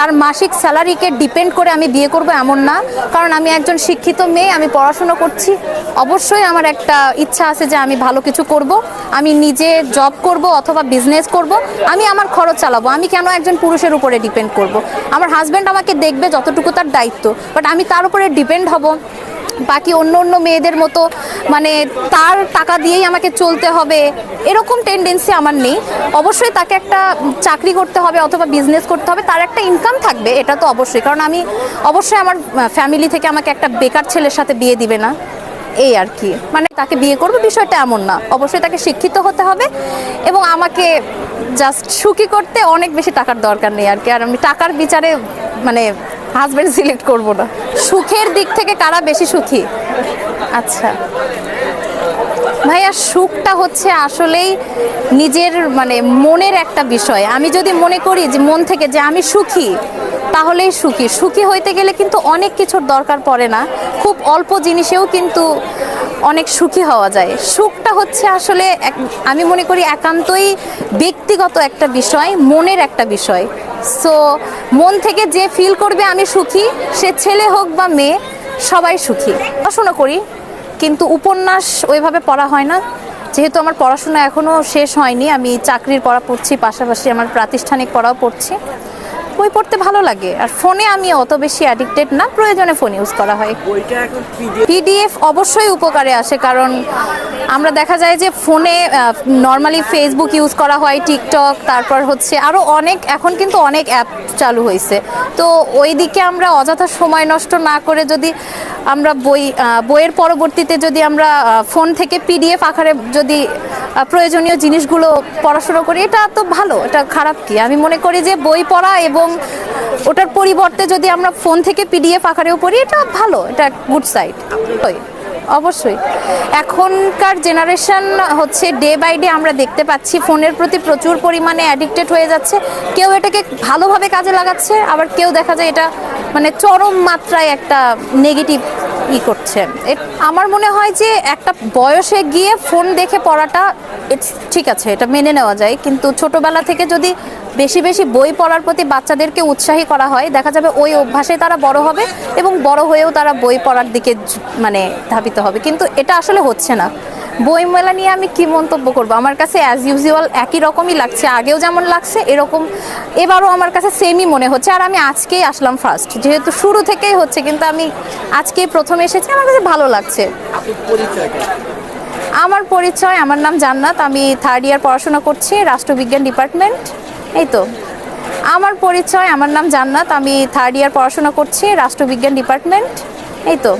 তার মাসিক স্যালারিকে ডিপেন্ড করে আমি বিয়ে করব এমন না। কারণ আমি একজন শিক্ষিত মেয়ে, আমি পড়াশোনা করছি। অবশ্যই আমার একটা ইচ্ছা আছে যে আমি ভালো কিছু করব। আমি নিজে জব করব অথবা বিজনেস করব। আমি আমার খরচ চালাবো। আমি কেন একজন পুরুষের উপরে ডিপেন্ড করব? আমার হাজব্যান্ড আমাকে দেখবে যতটুকু তার দায়িত্ব। বাট আমি তার উপরে ডিপেন্ড হব। বাকি অন্য অন্য মেয়েদের মতো মানে তার টাকা দিয়েই আমাকে চলতে হবে, এরকম টেন্ডেন্সি আমার নেই। অবশ্যই তাকে একটা চাকরি করতে হবে অথবা বিজনেস করতে হবে, তার একটা ইনকাম থাকবে, এটা তো অবশ্যই। কারণ আমি অবশ্যই আমার ফ্যামিলি থেকে আমাকে একটা বেকার ছেলের সাথে বিয়ে দিবে না, এই আর কি। মানে তাকে বিয়ে করবে বিষয়টা এমন না। অবশ্যই তাকে শিক্ষিত হতে হবে এবং আমাকে জাস্ট সুখী করতে অনেক বেশি টাকার দরকার নেই আর কি। আর আমি টাকার বিচারে মানে হাজব্যান্ড সিলেক্ট করব না। সুখের দিক থেকে কারা বেশি সুখী? আচ্ছা। ভাইয়া, সুখটা হচ্ছে আসলেই নিজের মানে মনের একটা বিষয়। আমি যদি মনে করি যে মন থেকে যে আমি সুখী, তাহলেই সুখী। সুখী হইতে গেলে কিন্তু অনেক কিছুর দরকার পড়ে না। খুব অল্প জিনিসেও কিন্তু অনেক সুখী হওয়া যায়। সুখটা হচ্ছে আসলে আমি মনে করি একান্তই ব্যক্তিগত একটা বিষয়, মনের একটা বিষয়। সো মন থেকে যে ফিল করবে আমি সুখী, সে ছেলে হোক বা মেয়ে, সবাই সুখী। পড়াশোনা করি, কিন্তু উপন্যাস ওইভাবে পড়া হয় না। যেহেতু আমার পড়াশোনা এখনও শেষ হয়নি, আমি চাকরির পড়া পড়ছি, পাশাপাশি আমার প্রাতিষ্ঠানিক পড়াও পড়ছি। বই পড়তে ভালো লাগে। আর ফোনে আমি অত বেশি অ্যাডিক্টেড না প্রয়োজনে ফোন ইউজ করা হয়। পিডিএফ অবশ্যই উপকারে আসে কারণ আমরা দেখা যায় যে ফোনে নর্মালি ফেসবুক ইউজ করা হয় টিকটক তারপর হচ্ছে আরও অনেক এখন কিন্তু অনেক অ্যাপ চালু হয়েছে তো ওই দিকে আমরা অযথা সময় নষ্ট না করে যদি আমরা বই বইয়ের পরবর্তীতে যদি আমরা ফোন থেকে পিডিএফ আকারে যদি প্রয়োজনীয় জিনিসগুলো পড়াশুনো করি, এটা তো ভালো, এটা খারাপ কি? আমি মনে করি যে বই পড়া এবং ওটার পরিবর্তে যদি আমরা ফোন থেকে পিডিএফ আকারেও পড়ি, এটা ভালো, এটা গুড সাইড অবশ্যই এখনকার জেনারেশন হচ্ছে ডে বাই ডে আমরা দেখতে পাচ্ছি, ফোনের প্রতি প্রচুর পরিমাণে অ্যাডিক্টেড হয়ে যাচ্ছে। কেউ এটাকে ভালোভাবে কাজে লাগাচ্ছে, আবার কেউ দেখা যায় এটা মানে চরম মাত্রায় একটা নেগেটিভ ই করছে। আমার মনে হয় যে একটা বয়সে গিয়ে ফোন দেখে পড়াটা it's ঠিক আছে, এটা মেনে নেওয়া যায়। কিন্তু ছোটবেলা থেকে যদি বেশি বেশি বই পড়ার প্রতি বাচ্চাদেরকে উৎসাহী করা হয়, দেখা যাবে ওই অভ্যাসে তারা বড় হবে এবং বড় হয়েও তারা বই পড়ার দিকে মানে ধাবিত হবে। কিন্তু এটা আসলে হচ্ছে না। বই মেলা নিয়ে আমি কি মন্তব্য করব? আমার কাছে অ্যাজ ইউজুয়াল একই রকমই লাগছে। আগেও যেমন লাগছে এরকম এবারও আমার কাছে সেমই মনে হচ্ছে। আর আমি আজকেই আসলাম ফার্স্ট যেহেতু শুরু থেকেই হচ্ছে কিন্তু আমি আজকেই প্রথম এসেছি। আমার কাছে ভালো লাগছে। আমার পরিচয় আমার নাম জান্নাত। আমি থার্ড ইয়ার পড়াশোনা করছি রাষ্ট্রবিজ্ঞান ডিপার্টমেন্ট এই তো। আমার পরিচয় আমার নাম জান্নাত। আমি থার্ড ইয়ার পড়াশোনা করছি রাষ্ট্রবিজ্ঞান ডিপার্টমেন্ট এই তো।